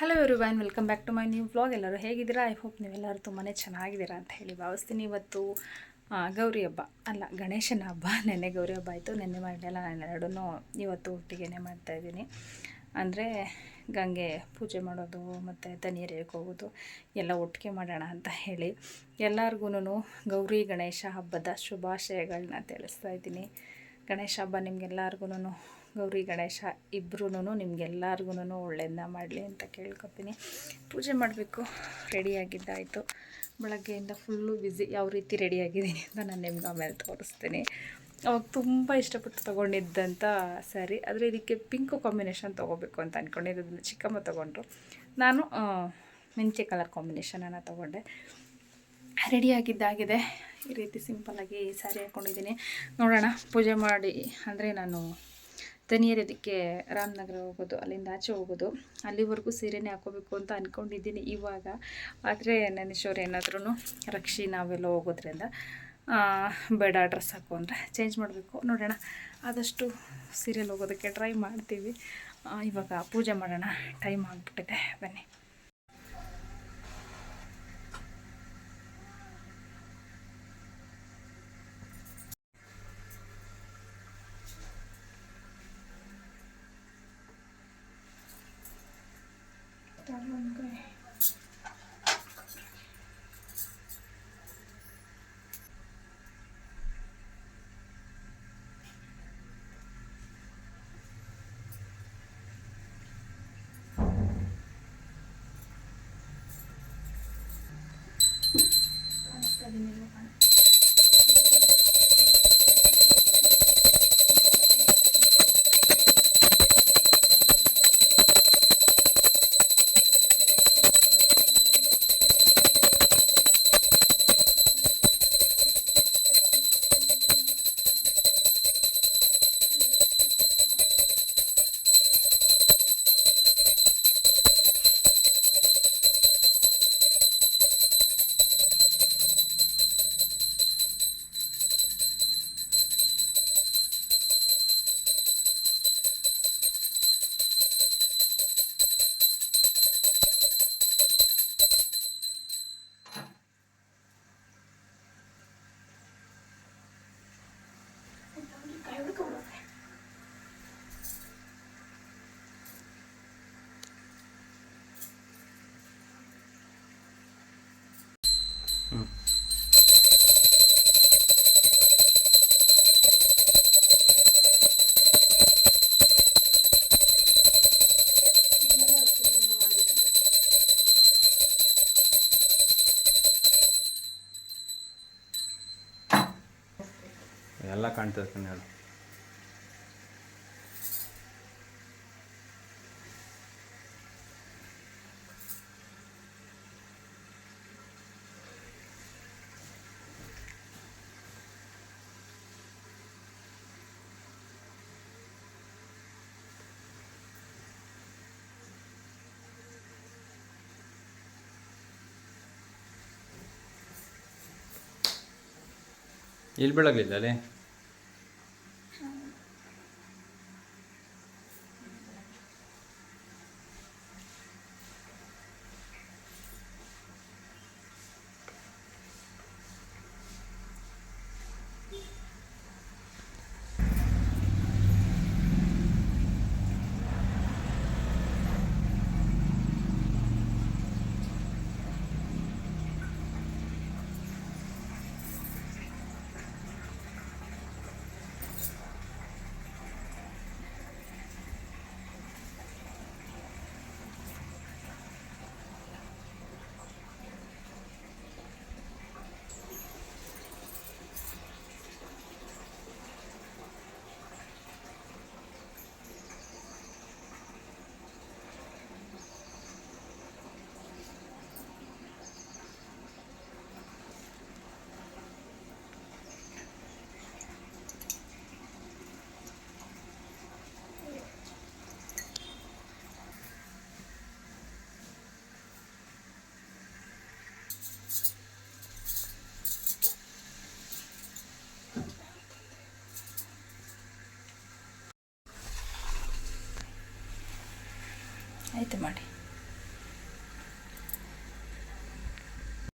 Hello everyone welcome back to my new vlog ಎಲ್ಲರೂ ಹೇಗಿದ್ದೀರಾ? I hope ನೀವೆಲ್ಲರೂ ತುಂಬಾ ಚೆನ್ನಾಗಿದ್ದೀರಾ ಅಂತ ಹೇಳಿ ಭಾವಿಸ್ತೀನಿ. ಇವತ್ತು ಗೌರಿ ಹಬ್ಬ. ಅಲ್ಲ, ಗಣೇಶನ ಹಬ್ಬ. ನೆನ್ನೆ ಗೌರಿ ಹಬ್ಬ ಆಯಿತು. ನೆನ್ನೆ ಮಾಡಲಿಲ್ಲ. ನಾನು ಎರಡೂ ಇವತ್ತು ಒಟ್ಟಿಗೆ ಮಾಡ್ತಾಯಿದ್ದೀನಿ ಅಂದರೆ, ಗಂಗೆ ಪೂಜೆ ಮಾಡೋದು, ಮತ್ತು ತಣ್ಣೀರಿಗೆ ಹೋಗೋದು, ಎಲ್ಲ ಒಟ್ಟಿಗೆ ಮಾಡೋಣ ಅಂತ ಹೇಳಿ ಎಲ್ಲರಿಗೂ ಗೌರಿ ಗಣೇಶ ಹಬ್ಬದ ಶುಭಾಶಯಗಳನ್ನ ತಿಳಿಸ್ತಾ ಇದ್ದೀನಿ. ಗಣೇಶ ಹಬ್ಬ ನಿಮ್ಗೆಲ್ಲರಿಗೂ ಗೌರಿ ಗಣೇಶ ಇಬ್ಬರೂ ನಿಮ್ಗೆಲ್ಲರಿಗೂ ಒಳ್ಳೇದನ್ನ ಮಾಡಲಿ ಅಂತ ಕೇಳ್ಕೊತೀನಿ. ಪೂಜೆ ಮಾಡಬೇಕು, ರೆಡಿಯಾಗಿದ್ದಾಯಿತು. ಬೆಳಗ್ಗೆಯಿಂದ ಫುಲ್ಲು ಬ್ಯುಸಿ ಯಾವ ರೀತಿ ರೆಡಿಯಾಗಿದ್ದೀನಿ ಅಂತ ನಾನು ನಿಮ್ಗೆ ಆಮೇಲೆ ತೋರಿಸ್ತೀನಿ. ಅವಾಗ ತುಂಬ ಇಷ್ಟಪಟ್ಟು ತೊಗೊಂಡಿದ್ದಂಥ ಸ್ಯಾರಿ, ಆದರೆ ಇದಕ್ಕೆ ಪಿಂಕು ಕಾಂಬಿನೇಷನ್ ತೊಗೋಬೇಕು ಅಂತ ಅಂದ್ಕೊಂಡಿದ್ದು ಚಿಕ್ಕಮ್ಮ ತೊಗೊಂಡ್ರು. ನಾನು ಮಿಂಚೆ ಕಲರ್ ಕಾಂಬಿನೇಷನನ್ನು ತೊಗೊಂಡೆ. ರೆಡಿಯಾಗಿದ್ದಾಗಿದೆ. ಈ ರೀತಿ ಸಿಂಪಲ್ಲಾಗಿ ಸ್ಯಾರಿ ಹಾಕ್ಕೊಂಡಿದ್ದೀನಿ ನೋಡೋಣ, ಪೂಜೆ ಮಾಡಿ ಅಂದರೆ ನಾನು ತನಿಯರದಕ್ಕೆ ರಾಮನಗರ ಹೋಗೋದು, ಅಲ್ಲಿಂದ ಆಚೆ ಹೋಗೋದು. ಅಲ್ಲಿವರೆಗೂ ಸೀರೆನೇ ಹಾಕೋಬೇಕು ಅಂತ ಅಂದ್ಕೊಂಡಿದ್ದೀನಿ ಇವಾಗ. ಆದರೆ ನೆನೆಸೋರು ಏನಾದ್ರೂ ರಕ್ಷಿ ನಾವೆಲ್ಲ ಹೋಗೋದ್ರಿಂದ ಬೇಡ ಡ್ರೆಸ್ ಹಾಕು ಅಂದರೆ ಚೇಂಜ್ ಮಾಡಬೇಕು. ನೋಡೋಣ, ಆದಷ್ಟು ಸೀರೆಯಲ್ಲಿ ಹೋಗೋದಕ್ಕೆ ಟ್ರೈ ಮಾಡ್ತೀವಿ. ಇವಾಗ ಪೂಜೆ ಮಾಡೋಣ, ಟೈಮ್ ಆಗಿಬಿಟ್ಟಿದೆ. ಬನ್ನಿ. അതിനുള്ള ಎಲ್ಲ ಕಾಣ್ತದೆ ಕಣೆ ಇಲ್ಲಿ ಬೆಳಗ್ಲಿಲ್ಲ ಮಾಡಿ.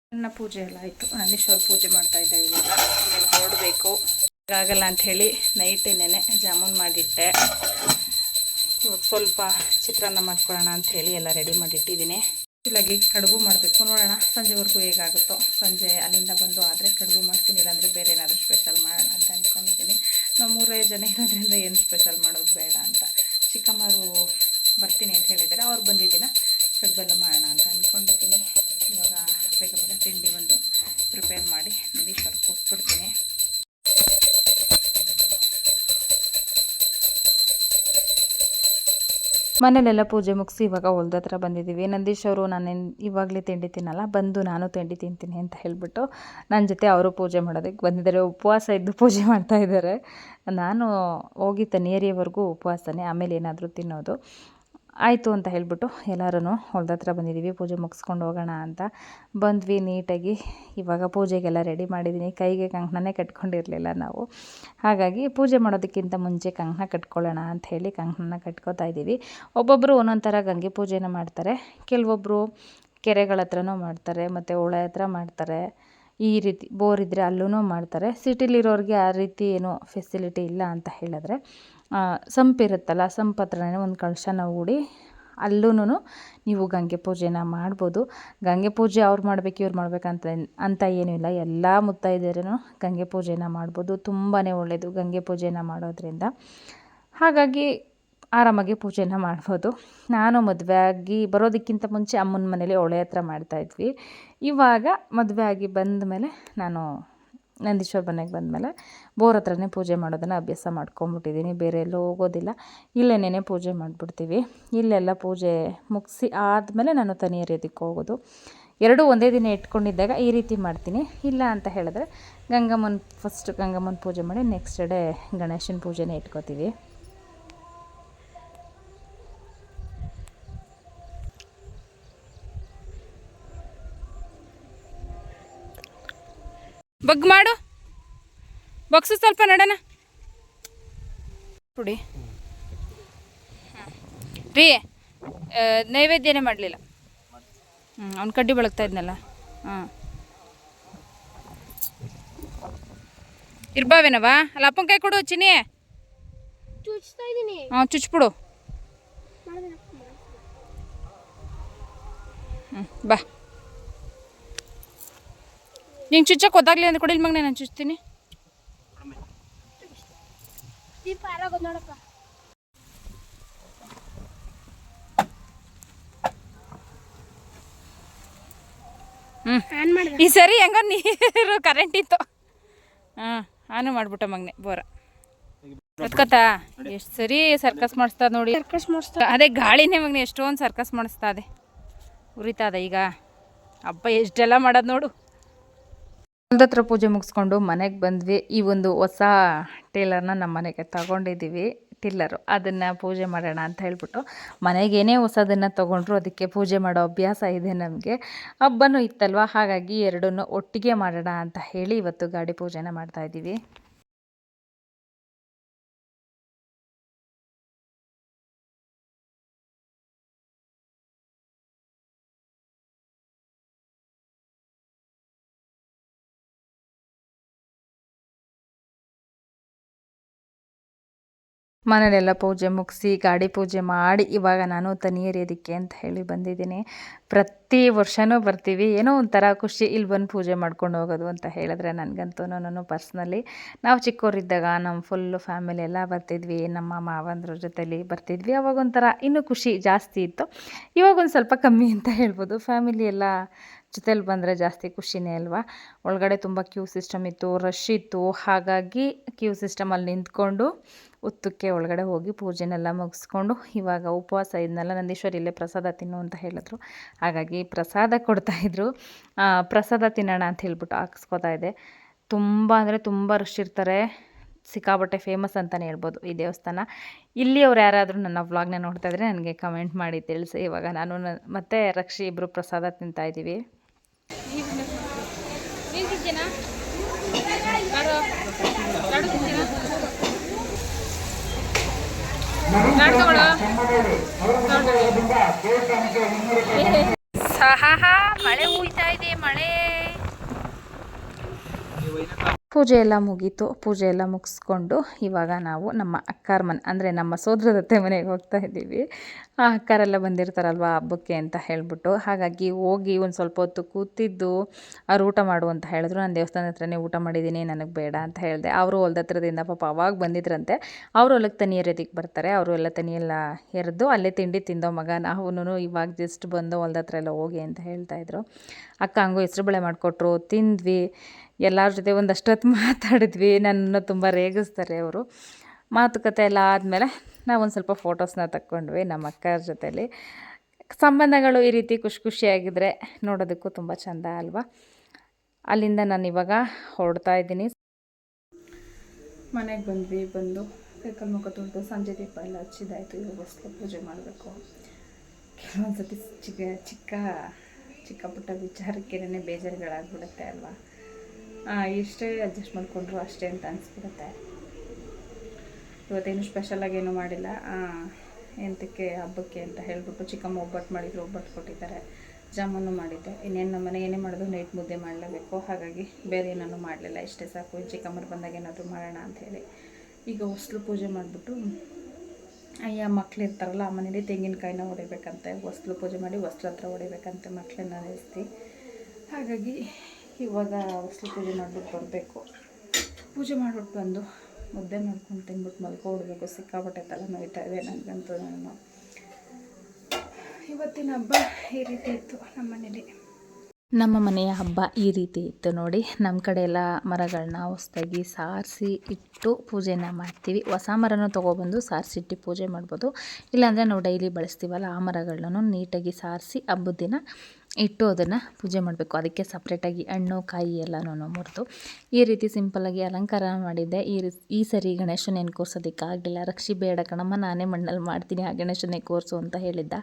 ಸಣ್ಣ ಪೂಜೆ ಎಲ್ಲ ಆಯಿತು. ನಂದೀಶ್ವರ ಪೂಜೆ ಮಾಡ್ತಾಯಿದ್ದೆ ಇವಾಗ. ಆಮೇಲೆ ಹೊರಡಬೇಕು. ಆಗಲ್ಲ ಅಂಥೇಳಿ ನೈಟ್ ನೆನೆ ಜಾಮೂನ್ ಮಾಡಿಟ್ಟೆ. ಇವಾಗ ಸ್ವಲ್ಪ ಚಿತ್ರಾನ್ನ ಮಾಡ್ಕೊಳ್ಳೋಣ ಅಂಥೇಳಿ ಎಲ್ಲ ರೆಡಿ ಮಾಡಿಟ್ಟಿದ್ದೀನಿ. ಇಲ್ಲಾಗಿ ಕಡುಬು ಮಾಡಬೇಕು. ನೋಡೋಣ ಸಂಜೆವರೆಗೂ ಹೇಗಾಗುತ್ತೋ. ಸಂಜೆ ಅಲ್ಲಿಂದ ಬಂದು ಆದರೆ ಕಡುಬು ಮಾಡ್ತೀನಿ, ಇಲ್ಲಾಂದರೆ ಬೇರೆ ಏನಾದರೂ ಸ್ಪೆಷಲ್ ಮಾಡೋಣ ಅಂತ ಅಂದ್ಕೊಂಡಿದ್ದೀನಿ ನಾವು ಮೂರೇ ಜನ ಇರೋದ್ರಿಂದ ಏನು ಸ್ಪೆಷಲ್ ಮಾಡೋದು ಬೇಡ ಅಂತ. ಚಿಕ್ಕಮ್ಮರು ಬರ್ತೀನಿ ಅಂತ ಹೇಳಿದ್ದಾರೆ. ಅವ್ರು ಬಂದಿದ್ದೀನ ಕಡುಬೆಲ್ಲ ಮಾಡೋಣ ಅಂತ ಅಂದ್ಕೊಂಡಿದ್ದೀನಿ ಇವಾಗ ಬೇಗ ಬೇಗ ತಿಂಡಿ ಒಂದು ಪ್ರಿಪೇರ್ ಮಾಡಿ ನಂದೀಶ್ವರ್ ಕೊಟ್ಬಿಡ್ತೀನಿ. ಮನೇಲೆಲ್ಲ ಪೂಜೆ ಮುಗಿಸಿ ಇವಾಗ ಹೊಲ್ದ ಹತ್ರ ಬಂದಿದ್ದೀವಿ. ನಂದೀಶ್ ಅವರು, ನಾನು ಇವಾಗಲೇ ತಿಂಡಿ ತಿನ್ನಲ್ಲ, ಬಂದು ನಾನು ತಿಂಡಿ ತಿಂತೀನಿ ಅಂತ ಹೇಳಿಬಿಟ್ಟು ನನ್ನ ಜೊತೆ ಅವರು ಪೂಜೆ ಮಾಡೋದಕ್ಕೆ ಬಂದಿದ್ದಾರೆ. ಉಪವಾಸ ಇದ್ದು ಪೂಜೆ ಮಾಡ್ತಾ ಇದ್ದಾರೆ. ನಾನು ಹೋಗಿ ತನಿಯರಿಯವರೆಗೂ ಉಪವಾಸನೇ, ಆಮೇಲೆ ಏನಾದರೂ ತಿನ್ನೋದು. ಆಯಿತು ಅಂತ ಹೇಳಿಬಿಟ್ಟು ಎಲ್ಲರೂ ಹೊಲ್ದ ಹತ್ರ ಬಂದಿದ್ದೀವಿ ಪೂಜೆ ಮುಗಿಸ್ಕೊಂಡು ಹೋಗೋಣ ಅಂತ. ಬಂದ್ವಿ ನೀಟಾಗಿ. ಇವಾಗ ಪೂಜೆಗೆಲ್ಲ ರೆಡಿ ಮಾಡಿದ್ದೀನಿ ಕೈಗೆ ಕಂಕಣನೇ ಕಟ್ಕೊಂಡಿರಲಿಲ್ಲ ನಾವು. ಹಾಗಾಗಿ ಪೂಜೆ ಮಾಡೋದಕ್ಕಿಂತ ಮುಂಚೆ ಕಂಕಣ ಕಟ್ಕೊಳ್ಳೋಣ ಅಂತ ಹೇಳಿ ಕಂಕಣನ ಕಟ್ಕೋತಾ ಇದ್ದೀವಿ. ಒಬ್ಬೊಬ್ಬರು ಒಂದೊಂದು ಥರ ಗಂಗೆ ಪೂಜೆನ ಮಾಡ್ತಾರೆ. ಕೆಲವೊಬ್ಬರು ಕೆರೆಗಳ ಹತ್ರನೂ ಮಾಡ್ತಾರೆ, ಮತ್ತು ಹೊಳೆ ಹತ್ರ ಮಾಡ್ತಾರೆ. ಈ ರೀತಿ ಬೋರ್ ಇದ್ದರೆ ಅಲ್ಲೂ ಮಾಡ್ತಾರೆ. ಸಿಟಿಲಿರೋರಿಗೆ ಆ ರೀತಿ ಏನೂ ಫೆಸಿಲಿಟಿ ಇಲ್ಲ ಅಂತ ಹೇಳಿದ್ರೆ. ಸಂಪಿರುತ್ತಲ್ಲ ಸಂಪು ಹತ್ರನೇ ಒಂದು ಕಳಶನ ಹೂಡಿ ಅಲ್ಲೂ ನೀವು ಗಂಗೆ ಪೂಜೆನ ಮಾಡ್ಬೋದು. ಗಂಗೆ ಪೂಜೆ ಅವ್ರು ಮಾಡ್ಬೇಕು, ಇವ್ರು ಮಾಡ್ಬೇಕಂತ ಅಂತ ಏನೂ ಇಲ್ಲ. ಎಲ್ಲ ಮುತ್ತೈದೆಯರೂ ಗಂಗೆ ಪೂಜೆನ ಮಾಡ್ಬೋದು. ತುಂಬಾ ಒಳ್ಳೆಯದು ಗಂಗೆ ಪೂಜೆನ ಮಾಡೋದ್ರಿಂದ. ಹಾಗಾಗಿ ಆರಾಮಾಗಿ ಪೂಜೆನ ಮಾಡ್ಬೋದು. ನಾನು ಮದುವೆ ಆಗಿ ಬರೋದಕ್ಕಿಂತ ಮುಂಚೆ ಅಮ್ಮನ ಮನೇಲಿ ಹೊಳೆ ಹತ್ರ ಮಾಡ್ತಾಯಿದ್ವಿ ಇವಾಗ ಮದುವೆ ಆಗಿ ಬಂದ ಮೇಲೆ ನಾನು ನಂದೀಶ್ವರ ಮನೆಗೆ ಬಂದಮೇಲೆ ಬೋರ್ ಹತ್ರನೇ ಪೂಜೆ ಮಾಡೋದನ್ನು ಅಭ್ಯಾಸ ಮಾಡ್ಕೊಂಬಿಟ್ಟಿದ್ದೀನಿ, ಬೇರೆ ಎಲ್ಲೂ ಹೋಗೋದಿಲ್ಲ. ಇಲ್ಲೇನೇ ಪೂಜೆ ಮಾಡಿಬಿಡ್ತೀವಿ. ಇಲ್ಲೆಲ್ಲ ಪೂಜೆ ಮುಗಿಸಿ ಆದಮೇಲೆ ನಾನು ತನಿಯರಿಯೋದಕ್ಕೆ ಹೋಗೋದು. ಎರಡೂ ಒಂದೇ ದಿನ ಇಟ್ಕೊಂಡಿದ್ದಾಗ ಈ ರೀತಿ ಮಾಡ್ತೀನಿ. ಇಲ್ಲ ಅಂತ ಹೇಳಿದ್ರೆ ಗಂಗಮ್ಮನ ಫಸ್ಟ್ ಗಂಗಮ್ಮನ ಪೂಜೆ ಮಾಡಿ ನೆಕ್ಸ್ಟ್ ಡೇ ಗಣೇಶನ ಪೂಜೆನೇ ಇಟ್ಕೋತೀವಿ. ಬಗ್ ಮಾಡು. ಬಗ್ಸು ಸ್ವಲ್ಪ ನಡೋಣ ಪುಡಿ. ರೀ ನೈವೇದ್ಯನೇ ಮಾಡಲಿಲ್ಲ. ಹ್ಞೂ ಅವ್ನು ಕಡ್ಡಿ ಬಳಗ್ತಾ ಇದ್ನಲ್ಲ. ಹಾಂ ಇರ್ಬಾವೇನವಾ ಅಲ್ಲ ಅಪ್ಪನ ಕೈ ಕೊಡು ಚಿನಿ ಹಾಂ ಚುಚ್ಬಿಡು. ಹ್ಞೂ ಬಾ. ನಿಂಗೆ ಚುಚ್ಚಕ್ಕೆ ಗೊತ್ತಾಗ್ಲಿ ಅಂತ ಕೊಡಿಲ್ ಮಗ್ನೆ ನಾನು ಚುಚ್ತೀನಿ. ಹ್ಞೂ ಈ ಸರಿ ಹೆಂಗ ನೀರು ಕರೆಂಟ್ ಇತ್ತು. ಹಾಂ ಆನು ಮಾಡ್ಬಿಟ್ಟ ಮಗನೆ ಬೋರ. ಗೊತ್ಕೋತಾ ಎಷ್ಟು ಸರಿ ಸರ್ಕಸ್ ಮಾಡಿಸ್ತಾ ನೋಡಿ. ಸರ್ಕಸ್ ಮಾಡಿಸ್ತಾ. ಅದೇ ಗಾಳಿನೇ ಮಗನೆ ಎಷ್ಟೊಂದು ಸರ್ಕಸ್ ಮಾಡಿಸ್ತಾ ಅದೇ ಉರಿತಾ ಅದ ಈಗ. ಹಬ್ಬ ಎಷ್ಟೆಲ್ಲ ಮಾಡೋದು ನೋಡು. ಹೊಲ್ದತ್ರ ಪೂಜೆ ಮುಗಿಸ್ಕೊಂಡು ಮನೆಗೆ ಬಂದ್ವಿ. ಈ ಒಂದು ಹೊಸ ಟೇಲರ್ನ ನಮ್ಮ ಮನೆಗೆ ತಗೊಂಡಿದ್ದೀವಿ ಟಿಲ್ಲರು. ಅದನ್ನು ಪೂಜೆ ಮಾಡೋಣ ಅಂತ ಹೇಳ್ಬಿಟ್ಟು ಮನೆಗೇನೇ ಹೊಸದನ್ನು ತೊಗೊಂಡ್ರು. ಅದಕ್ಕೆ ಪೂಜೆ ಮಾಡೋ ಅಭ್ಯಾಸ ಇದೆ ನಮಗೆ. ಹಬ್ಬನೂ ಇತ್ತಲ್ವ? ಹಾಗಾಗಿ ಎರಡನ್ನೂ ಒಟ್ಟಿಗೆ ಮಾಡೋಣ ಅಂತ ಹೇಳಿ ಇವತ್ತು ಗಾಡಿ ಪೂಜೆನ ಮಾಡ್ತಾ ಮನೇಲೆಲ್ಲ ಪೂಜೆ ಮುಗಿಸಿ ಗಾಡಿ ಪೂಜೆ ಮಾಡಿ ಇವಾಗ ನಾನು ತನಿಯರಿಯೋದಕ್ಕೆ ಅಂತ ಹೇಳಿ ಬಂದಿದ್ದೀನಿ. ಪ್ರತಿ ವರ್ಷವೂ ಬರ್ತೀವಿ. ಏನೋ ಒಂಥರ ಖುಷಿ ಇಲ್ಲಿ ಬಂದು ಪೂಜೆ ಮಾಡ್ಕೊಂಡು ಹೋಗೋದು ಅಂತ ಹೇಳಿದ್ರೆ ನನಗಂತೂ ನಾನು ಪರ್ಸ್ನಲಿ. ನಾವು ಚಿಕ್ಕವರಿದ್ದಾಗ ನಮ್ಮ ಫುಲ್ಲು ಫ್ಯಾಮಿಲಿ ಎಲ್ಲ ಬರ್ತಿದ್ವಿ. ನಮ್ಮ ಮಾವಂದ್ರ ಜೊತೆಲಿ ಬರ್ತಿದ್ವಿ. ಅವಾಗ ಒಂಥರ ಇನ್ನೂ ಖುಷಿ ಜಾಸ್ತಿ ಇತ್ತು. ಇವಾಗ ಒಂದು ಸ್ವಲ್ಪ ಕಮ್ಮಿ ಅಂತ ಹೇಳ್ಬೋದು. ಫ್ಯಾಮಿಲಿ ಎಲ್ಲ ಜೊತೆಲಿ ಬಂದರೆ ಜಾಸ್ತಿ ಖುಷಿನೇ ಅಲ್ವಾ? ಒಳಗಡೆ ತುಂಬ ಕ್ಯೂ ಸಿಸ್ಟಮ್ ಇತ್ತು ರಶ್ ಇತ್ತು. ಹಾಗಾಗಿ ಕ್ಯೂ ಸಿಸ್ಟಮಲ್ಲಿ ನಿಂತ್ಕೊಂಡು ಉತ್ತಕ್ಕೆ ಒಳಗಡೆ ಹೋಗಿ ಪೂಜೆನೆಲ್ಲ ಮುಗಿಸ್ಕೊಂಡು ಇವಾಗ ಉಪವಾಸ ಇದನ್ನೆಲ್ಲ ನಂದೀಶ್ವರಿ ಇಲ್ಲೇ ಪ್ರಸಾದ ತಿನ್ನು ಅಂತ ಹೇಳಿದ್ರು. ಹಾಗಾಗಿ ಪ್ರಸಾದ ಕೊಡ್ತಾಯಿದ್ರು ಪ್ರಸಾದ ತಿನ್ನೋಣ ಅಂತ ಹೇಳ್ಬಿಟ್ಟು ಹಾಕ್ಸ್ಕೊತಾ ಇದೆ ತುಂಬ ಅಂದರೆ ತುಂಬ ರಶ್ ಇರ್ತಾರೆ. ಸಿಕ್ಕಾಬಟ್ಟೆ ಫೇಮಸ್ ಅಂತಲೇ ಹೇಳ್ಬೋದು ಈ ದೇವಸ್ಥಾನ. ಇಲ್ಲಿ ಅವ್ರು ಯಾರಾದರೂ ನನ್ನ ವ್ಲಾಗ್ನ ನೋಡ್ತಾ ಇದ್ರೆ ನನಗೆ ಕಮೆಂಟ್ ಮಾಡಿ ತಿಳಿಸಿ. ಇವಾಗ ನಾನು ಮತ್ತೆ ರಕ್ಷಿ ಇಬ್ಬರು ಪ್ರಸಾದ ತಿಂತಾ ಇದ್ದೀವಿ. ಸಹ ಮಳೆ ಹೂಯ್ತಾ ಇದೆ ಮಳೆ. ಪೂಜೆ ಎಲ್ಲ ಮುಗೀತು. ಪೂಜೆ ಎಲ್ಲ ಮುಗಿಸ್ಕೊಂಡು ಇವಾಗ ನಾವು ನಮ್ಮ ಅಕ್ಕಾರ ಮನೆ ಅಂದರೆ ನಮ್ಮ ಸೋದರದತ್ತೆ ಮನೆಗೆ ಹೋಗ್ತಾ ಇದ್ದೀವಿ. ಆ ಅಕ್ಕಾರೆಲ್ಲ ಬಂದಿರ್ತಾರಲ್ವ ಹಬ್ಬಕ್ಕೆ ಅಂತ ಹೇಳಿಬಿಟ್ಟು. ಹಾಗಾಗಿ ಹೋಗಿ ಒಂದು ಸ್ವಲ್ಪ ಹೊತ್ತು ಕೂತಿದ್ದು, ಅವ್ರು ಊಟ ಮಾಡು ಅಂತ ಹೇಳಿದ್ರು. ನಾನು ದೇವಸ್ಥಾನದ ಹತ್ರನೇ ಊಟ ಮಾಡಿದ್ದೀನಿ ನನಗೆ ಬೇಡ ಅಂತ ಹೇಳಿದೆ. ಅವರು ಹೊಲ್ದ ಹತ್ರದಿಂದ ಪಾಪ ಅವಾಗ ಬಂದಿದ್ರಂತೆ. ಅವರು ಹೊಲಕ್ಕೆ ತನಿ ಎರೆದಿಕ್ಕೆ ಬರ್ತಾರೆ. ಅವರು ಎಲ್ಲ ತನಿಯೆಲ್ಲ ಎರೆದು ಅಲ್ಲೇ ತಿಂಡಿ ತಿಂದೋ ಮಗ ನಾವು ಇವಾಗ ಜಸ್ಟ್ ಬಂದು ಹೊಲ್ದ ಹತ್ರ ಎಲ್ಲ ಹೋಗಿ ಅಂತ ಹೇಳ್ತಾಯಿದ್ರು ಅಕ್ಕ ಹಂಗೂ ಹೆಸ್ರು ಬಳೆ ಮಾಡಿಕೊಟ್ರು, ತಿಂದ್ವಿ. ಎಲ್ಲರ ಜೊತೆ ಒಂದಷ್ಟೊತ್ತು ಮಾತಾಡಿದ್ವಿ. ನನ್ನನ್ನು ತುಂಬ ರೇಗಿಸ್ತಾರೆ ಅವರು. ಮಾತುಕತೆ ಎಲ್ಲ ಆದಮೇಲೆ ನಾವೊಂದು ಸ್ವಲ್ಪ ಫೋಟೋಸ್ನ ತಕ್ಕೊಂಡ್ವಿ ನಮ್ಮ ಅಕ್ಕರ ಜೊತೆಯಲ್ಲಿ ಸಂಬಂಧಗಳು ಈ ರೀತಿ ಖುಷಿ ಖುಷಿಯಾಗಿದ್ದರೆ ನೋಡೋದಕ್ಕೂ ತುಂಬ ಚೆಂದ ಅಲ್ವಾ? ಅಲ್ಲಿಂದ ನಾನು ಇವಾಗ ಹೊರಡ್ತಾ ಇದ್ದೀನಿ. ಮನೆಗೆ ಬಂದ್ವಿ, ಬಂದು ಕೈಕಲ್ ಮುಖ ತೊಳೆದು ಸಂಜೆ ದೀಪ ಎಲ್ಲ ಹಚ್ಚಿದಾಯಿತು. ಇವಾಗ ಪೂಜೆ ಮಾಡಬೇಕು. ಕೆಲವೊಂದು ಸತಿ ಚಿಕ್ಕ ಚಿಕ್ಕ ಚಿಕ್ಕ ಪುಟ್ಟ ವಿಚಾರಕ್ಕೇನೆ ಬೇಜಾರುಗಳಾಗ್ಬಿಡುತ್ತೆ ಅಲ್ವಾ? ಎಷ್ಟೇ ಅಡ್ಜಸ್ಟ್ ಮಾಡಿಕೊಂಡ್ರು ಅಷ್ಟೇ ಅಂತ ಅನಿಸ್ಬಿಡುತ್ತೆ. ಇವತ್ತೇನು ಸ್ಪೆಷಲಾಗಿ ಏನೂ ಮಾಡಿಲ್ಲ. ಎಂತಕ್ಕೆ ಹಬ್ಬಕ್ಕೆ ಅಂತ ಹೇಳಿಬಿಟ್ಟು ಚಿಕ್ಕಮ್ಮ ಒಬ್ಬಟ್ಟು ಮಾಡಿದ್ರು, ಒಬ್ಬಟ್ಟು ಕೊಟ್ಟಿದ್ದಾರೆ. ಜಾಮೂನು ಮಾಡಿದ್ದೆ. ಇನ್ನೇನು ನಮ್ಮ ಮನೆ ಏನೇ ಮಾಡೋದು ನೈಟ್ ಮುದ್ದೆ ಮಾಡಲೇಬೇಕು. ಹಾಗಾಗಿ ಬೇರೆ ಏನೂ ಮಾಡಲಿಲ್ಲ. ಇಷ್ಟೇ ಸಾಕು. ಚಿಕ್ಕಮ್ಮರು ಬಂದಾಗ ಏನಾದರೂ ಮಾಡೋಣ ಅಂಥೇಳಿ ಈಗ ಹೊಸ್ಲು ಪೂಜೆ ಮಾಡಿಬಿಟ್ಟು, ಅಯ್ಯ, ಮಕ್ಳು ಇರ್ತಾರಲ್ಲ ಆ ಮನೇಲಿ ತೆಂಗಿನಕಾಯಿನ ಹೊಡಿಬೇಕಂತೆ. ಹೊಸ್ಲು ಪೂಜೆ ಮಾಡಿ ಹೊಸ್ಲು ಹತ್ರ ಹೊಡಿಬೇಕಂತೆ ಮಕ್ಕಳನ್ನ ನೆನೆಸ್ತಿ. ಹಾಗಾಗಿ ಇವಾಗ ಹೊಸ್ಲು ಪೂಜೆ ಮಾಡಿಬಿಟ್ಟು ಬರಬೇಕು. ಪೂಜೆ ಮಾಡಿಬಿಟ್ಟು ಬಂದು ಮುದ್ದೆ ಮಾಡ್ಕೊಂಡು ತಿನ್ಬಿಟ್ಟು ಮಲ್ಕೊಬಿಡ್ಬೇಕು. ಸಿಕ್ಕಾಪಟ್ಟೆ ತಲೆ ನೋಯ್ತಾ ಇದೆ ನನಗಂತೂ ನಾನು. ಇವತ್ತಿನ ಹಬ್ಬ ಈ ರೀತಿ ಇತ್ತು ನಮ್ಮ ಮನೇಲಿ. ನಮ್ಮ ಮನೆಯ ಹಬ್ಬ ಈ ರೀತಿ ಇತ್ತು ನೋಡಿ. ನಮ್ಮ ಕಡೆ ಎಲ್ಲ ಮರಗಳನ್ನ ಹೊಸದಾಗಿ ಸಾರಿಸಿ ಇಟ್ಟು ಪೂಜೆನ ಮಾಡ್ತೀವಿ. ಹೊಸ ಮರನೂ ತೊಗೊಬಂದು ಸಾರಿಸಿಟ್ಟು ಪೂಜೆ ಮಾಡ್ಬೋದು. ಇಲ್ಲಾಂದರೆ ನಾವು ಡೈಲಿ ಬಳಸ್ತೀವಲ್ಲ ಆ ಮರಗಳನ್ನೂ ನೀಟಾಗಿ ಸಾರಿಸಿ ಹಬ್ಬದ ದಿನ ಇಟ್ಟು ಅದನ್ನು ಪೂಜೆ ಮಾಡಬೇಕು. ಅದಕ್ಕೆ ಸಪ್ರೇಟಾಗಿ ಹಣ್ಣು, ಕಾಯಿ ಎಲ್ಲನೂ ಮುರಿದು ಈ ರೀತಿ ಸಿಂಪಲ್ಲಾಗಿ ಅಲಂಕಾರ ಮಾಡಿದ್ದೆ. ಈ ರೀ ಈ ಸರಿ ಗಣೇಶನೇನು ಕೂರ್ಸೋದಕ್ಕಾಗಲಿಲ್ಲ ರಕ್ಷಿ ಬೇಡ ಕಣಮ್ಮ, ನಾನೇ ಮಣ್ಣಲ್ಲಿ ಮಾಡ್ತೀನಿ, ಆ ಗಣೇಶನೇ ಕೂರಿಸು ಅಂತ ಹೇಳಿದ್ದ.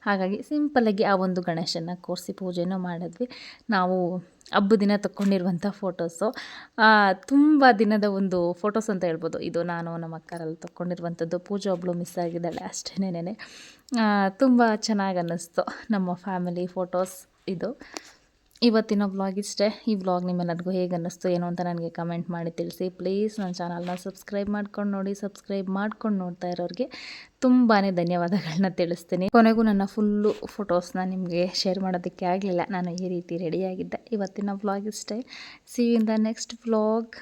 ಹಾಗಾಗಿ ಸಿಂಪಲ್ಲಾಗಿ ಆ ಒಂದು ಗಣೇಶನ ಕೂರಿಸಿ ಪೂಜೆನೂ ಮಾಡಿದ್ವಿ. ನಾವು ಹಬ್ಬದ ದಿನ ತಕ್ಕೊಂಡಿರುವಂಥ ಫೋಟೋಸು ತುಂಬ ದಿನದ ಒಂದು ಫೋಟೋಸ್ ಅಂತ ಹೇಳ್ಬೋದು. ಇದು ನಾನು ನಮ್ಮ ಅಕ್ಕರಲ್ಲಿ ತಗೊಂಡಿರುವಂಥದ್ದು ಪೂಜೆ ಒಬ್ಳು ಮಿಸ್ ಆಗಿದ್ದಾಳೆ ಅಷ್ಟೇನೇನೆ. ತುಂಬ ಚೆನ್ನಾಗಿ ಅನ್ನಿಸ್ತು ನಮ್ಮ ಫ್ಯಾಮಿಲಿ ಫೋಟೋಸ್ ಇದು. ಇವತ್ತಿನ ವ್ಲಾಗ್ ಇಷ್ಟೇ. ಈ ವ್ಲಾಗ್ ನಿಮ್ಮೆಲ್ಲರಿಗೂ ಹೇಗೆ ಅನ್ನಿಸ್ತು, ಏನು ಅಂತ ನನಗೆ ಕಮೆಂಟ್ ಮಾಡಿ ತಿಳಿಸಿ. ಪ್ಲೀಸ್ ನನ್ನ ಚಾನಲ್ನ ಸಬ್ಸ್ಕ್ರೈಬ್ ಮಾಡ್ಕೊಂಡು ನೋಡಿ ಸಬ್ಸ್ಕ್ರೈಬ್ ಮಾಡ್ಕೊಂಡು ನೋಡ್ತಾ ಇರೋರಿಗೆ ತುಂಬಾ ಧನ್ಯವಾದಗಳನ್ನ ತಿಳಿಸ್ತೀನಿ. ಕೊನೆಗೂ ನನ್ನ ಫುಲ್ಲು ಫೋಟೋಸ್ನ ನಿಮಗೆ ಶೇರ್ ಮಾಡೋದಕ್ಕೆ ಆಗಲಿಲ್ಲ. ನಾನು ಈ ರೀತಿ ರೆಡಿಯಾಗಿದ್ದೆ ಇವತ್ತಿನ ವ್ಲಾಗ್ ಇಷ್ಟೇ. See in the next vlog